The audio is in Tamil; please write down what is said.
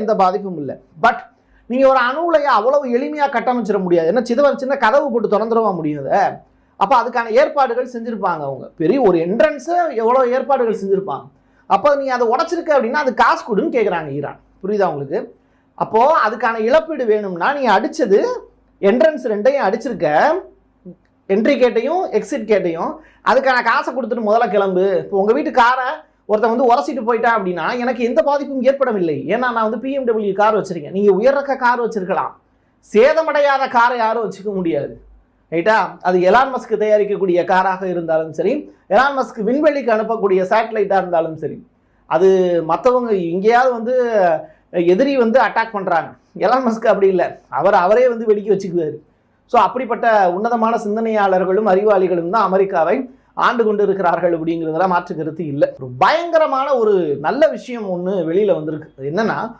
எந்த பாதிப்பும் இல்லை. பட் நீங்கள் ஒரு அணு அவ்வளவு எளிமையாக கட்டமைச்சிட முடியாது. ஏன்னா சிதவ சின்ன கதவு போட்டு திறந்துடவா முடியாது. அப்போ அதுக்கான ஏற்பாடுகள் செஞ்சுருப்பாங்க அவங்க. பெரிய ஒரு என்ட்ரன்ஸை எவ்வளோ ஏற்பாடுகள் செஞ்சுருப்பாங்க. அப்போ நீ அதை உடச்சிருக்க அப்படின்னா அது காசு கொடுன்னு கேட்குறாங்க ஈரான். புரியுதா உங்களுக்கு? அப்போது அதுக்கான இழப்பீடு வேணும்னா நீ அடித்தது என்ட்ரன்ஸ் ரெண்டையும் அடிச்சிருக்க. என்ட்ரி கேட்டையும் எக்ஸிட் கேட்டையும் அதுக்கான காசை கொடுத்துட்டு முதல்ல கிளம்பு. இப்போ உங்கள் வீட்டு காரை ஒருத்தன் வந்து உரசிட்டு போயிட்டான் அப்படின்னா எனக்கு எந்த பாதிப்பும் ஏற்படவில்லை. ஏன்னா நான் வந்து பிஎம்டபிள்யூ கார் வச்சிருக்கேன். நீங்கள் உயர்றக்க கார் வச்சுருக்கலாம். சேதமடையாத காரை யாரும் வச்சுக்க முடியாது. ரைட்டா அது எலான் மஸ்க்கு தயாரிக்கக்கூடிய காராக இருந்தாலும் சரி எலான் மஸ்க் விண்வெளிக்கு அனுப்பக்கூடிய சேட்டலைட்டாக இருந்தாலும் சரி அது மற்றவங்க எங்கேயாவது வந்து எதிரி வந்து அட்டாக் பண்ணுறாங்க எலான் மஸ்க் அப்படி இல்லை. அவர் அவரே வந்து வெடிக்க வச்சுக்குவார். ஸோ அப்படிப்பட்ட உன்னதமான சிந்தனையாளர்களும் அறிவாளிகளும் தான் அமெரிக்காவை ஆண்டு கொண்டு இருக்கிறார்கள் அப்படிங்கிறதெல்லாம் மாற்று கருத்து இல்லை. ஒரு பயங்கரமான ஒரு நல்ல விஷயம் ஒன்று வெளியில் வந்திருக்கு. என்னன்னா